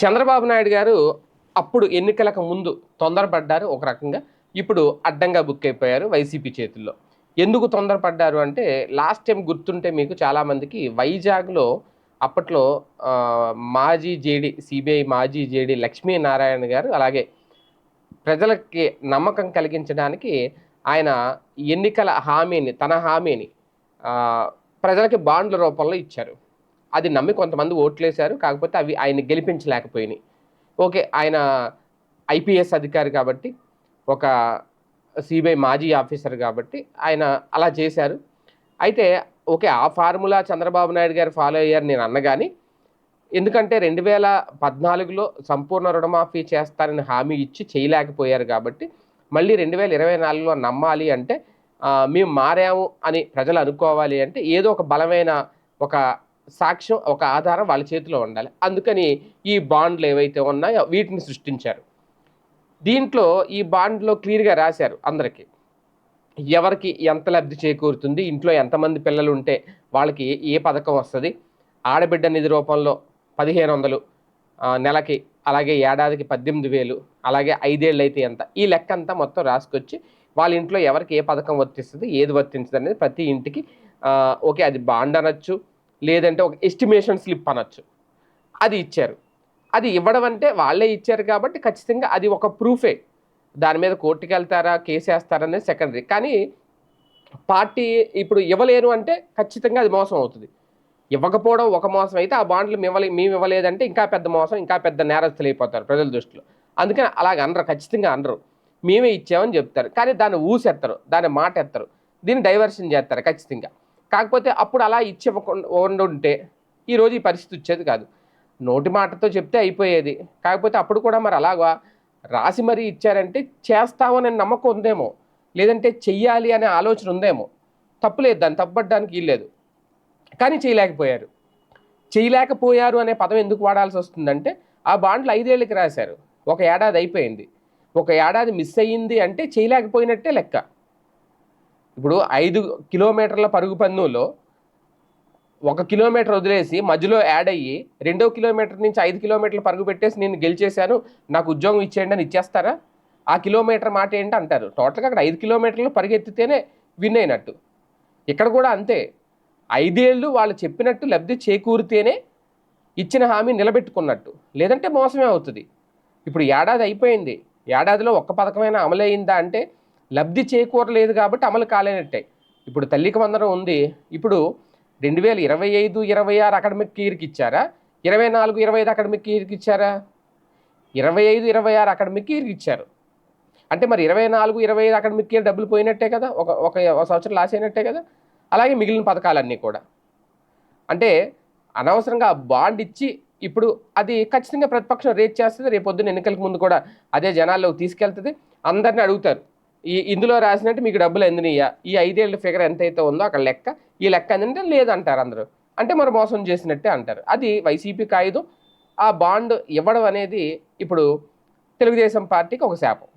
చంద్రబాబు నాయుడు గారు అప్పుడు ఎన్నికలకు ముందు తొందరపడ్డారు ఒక రకంగా. ఇప్పుడు అడ్డంగా బుక్ అయిపోయారు వైసీపీ చేతుల్లో. ఎందుకు తొందరపడ్డారు అంటే లాస్ట్ టైం గుర్తుంటే మీకు చాలామందికి వైజాగ్లో అప్పట్లో మాజీ జేడీ సిబిఐ మాజీ జేడీ లక్ష్మీనారాయణ గారు అలాగే ప్రజలకి నమ్మకం కలిగించడానికి ఆయన ఎన్నికల హామీని తన హామీని ప్రజలకి బాండ్ల రూపంలో ఇచ్చారు. అది నమ్మి కొంతమంది ఓట్లేశారు. కాకపోతే అవి ఆయన గెలిపించలేకపోయినాయి. ఓకే ఆయన ఐపీఎస్ అధికారి కాబట్టి ఒక సిబిఐ మాజీ ఆఫీసర్ కాబట్టి ఆయన అలా చేశారు. అయితే ఓకే ఆ ఫార్ములా చంద్రబాబు నాయుడు గారు ఫాలో అయ్యారు నేను అన్నగాని ఎందుకంటే రెండు వేల పద్నాలుగులో సంపూర్ణ రుణమాఫీ చేస్తారని హామీ ఇచ్చి చేయలేకపోయారు కాబట్టి మళ్ళీ రెండు వేల ఇరవై నాలుగులో నమ్మాలి అంటే మేము మారాము అని ప్రజలు అనుకోవాలి అంటే ఏదో ఒక బలమైన ఒక సాక్ష్యం ఒక ఆధారం వాళ్ళ చేతిలో ఉండాలి. అందుకని ఈ బాండ్లు ఏవైతే ఉన్నాయో వీటిని సృష్టించారు. దీంట్లో ఈ బాండ్లో క్లియర్గా రాశారు అందరికీ. ఎవరికి ఎంత లబ్ధి చేకూరుతుంది ఇంట్లో ఎంతమంది పిల్లలు ఉంటే వాళ్ళకి ఏ పథకం వస్తుంది? ఆడబిడ్డ నిధి రూపంలో పదిహేను వందలు నెలకి అలాగే ఏడాదికి పద్దెనిమిది వేలు అలాగే ఐదేళ్ళు అయితే ఎంత? ఈ లెక్క అంతా మొత్తం రాసుకొచ్చి వాళ్ళ ఇంట్లో ఎవరికి ఏ పథకం వర్తిస్తుంది ఏది వర్తించదు అనేది ప్రతి ఇంటికి ఓకే అది బాండ్ అనొచ్చు లేదంటే ఒక ఎస్టిమేషన్ స్లిప్ అనొచ్చు. అది ఇచ్చారు. అది ఇవ్వడం అంటే వాళ్ళే ఇచ్చారు కాబట్టి ఖచ్చితంగా అది ఒక ప్రూఫే దాని మీద కోర్టుకి వెళ్తారా కేసు వేస్తారా అనేది సెకండరీ కానీ పార్టీ ఇప్పుడు ఇవ్వలేరు అంటే ఖచ్చితంగా అది మోసం అవుతుంది. ఇవ్వకపోవడం ఒక మోసం అయితే ఆ బాండ్లు మేము ఇవ్వలే మేము ఇవ్వలేదంటే ఇంకా పెద్ద మోసం ఇంకా పెద్ద నేరస్తులు అయిపోతారు ప్రజల దృష్టిలో. అందుకని అలాగ అనరు ఖచ్చితంగా అనరు. మేమే ఇచ్చామని చెప్తారు. కానీ దాన్ని ఊసెత్తరు దాన్ని మాట ఎత్తరు దీన్ని డైవర్షన్ చేస్తారు ఖచ్చితంగా. కాకపోతే అప్పుడు అలా ఇచ్చివ్వకుండా ఉంటే ఈరోజు ఈ పరిస్థితి వచ్చేది కాదు. నోటి మాటతో చెప్తే అయిపోయేది. కాకపోతే అప్పుడు కూడా మరి అలాగా రాసి మరీ ఇచ్చారంటే చేస్తామనే నమ్మకం ఉందేమో. లేదంటే చెయ్యాలి అనే ఆలోచన ఉందేమో. తప్పులేదు దాన్ని తప్పడానికి వీల్లేదు కానీ చేయలేకపోయారు. చేయలేకపోయారు అనే పదం ఎందుకు వాడాల్సి వస్తుందంటే ఆ బాండ్లు ఐదేళ్ళకి రాశారు. ఒక ఏడాది అయిపోయింది. ఒక ఏడాది మిస్ అయ్యింది అంటే చేయలేకపోయినట్టే లెక్క. ఇప్పుడు ఐదు కిలోమీటర్ల పరుగు పందెంలో ఒక కిలోమీటర్ వదిలేసి మధ్యలో యాడ్ అయ్యి రెండో కిలోమీటర్ నుంచి ఐదు కిలోమీటర్లు పరుగు పెట్టేసి నేను గెలిచేశాను నాకు ఉద్యోగం ఇచ్చేయండి అని ఇచ్చేస్తారా? ఆ కిలోమీటర్ మాట ఏంటి అంటారు. టోటల్గా అక్కడ ఐదు కిలోమీటర్లు పరిగెత్తితేనే విన్ అయినట్టు. ఇక్కడ కూడా అంతే. ఐదేళ్ళు వాళ్ళు చెప్పినట్టు లబ్ధి చేకూరితేనే ఇచ్చిన హామీ నిలబెట్టుకున్నట్టు. లేదంటే మోసమే అవుతుంది. ఇప్పుడు ఏడాది అయిపోయింది. ఏడాదిలో ఒక్క పథకమైనా అమలు అయిందా అంటే లబ్ధి చేకూరలేదు కాబట్టి అమలు కాలేనట్టే. ఇప్పుడు తల్లికి వందనం ఉంది. ఇప్పుడు రెండు వేల ఇరవై ఐదు ఇరవై ఆరు అకాడమిక్ ఇయర్కి ఇచ్చారా? ఇరవై నాలుగు ఇరవై ఐదు అకాడమిక్ ఇయర్కి ఇచ్చారా? ఇరవై ఐదు ఇరవై ఆరు అకాడమిక్ ఇయర్కి ఇచ్చారు. అంటే మరి ఇరవై నాలుగు ఇరవై ఐదు అకాడమిక్ ఇయర్ డబ్బులు పోయినట్టే కదా? ఒక ఒక సంవత్సరం లాస్ అయినట్టే కదా? అలాగే మిగిలిన పథకాలన్నీ కూడా. అంటే అనవసరంగా బాండ్ ఇచ్చి ఇప్పుడు అది ఖచ్చితంగా ప్రతిపక్షం రేట్ చేస్తుంది. రేపొద్దున ఎన్నికలకు ముందు కూడా అదే జనాల్లోకి తీసుకెళ్తుంది. అందరిని అడుగుతారు. ఈ ఇందులో రాసినట్టు మీకు డబ్బులు ఎందినయ్యా ఈ ఐదేళ్ళ ఫిగర్ ఎంతైతే ఉందో అక్కడ లెక్క. ఈ లెక్క ఏంటంటే లేదంటారు అందరూ. అంటే మరి మోసం చేసినట్టే అంటారు. అది వైసీపీ కాగితం ఆ బాండ్ ఇవ్వడం అనేది ఇప్పుడు తెలుగుదేశం పార్టీకి ఒక శాపం.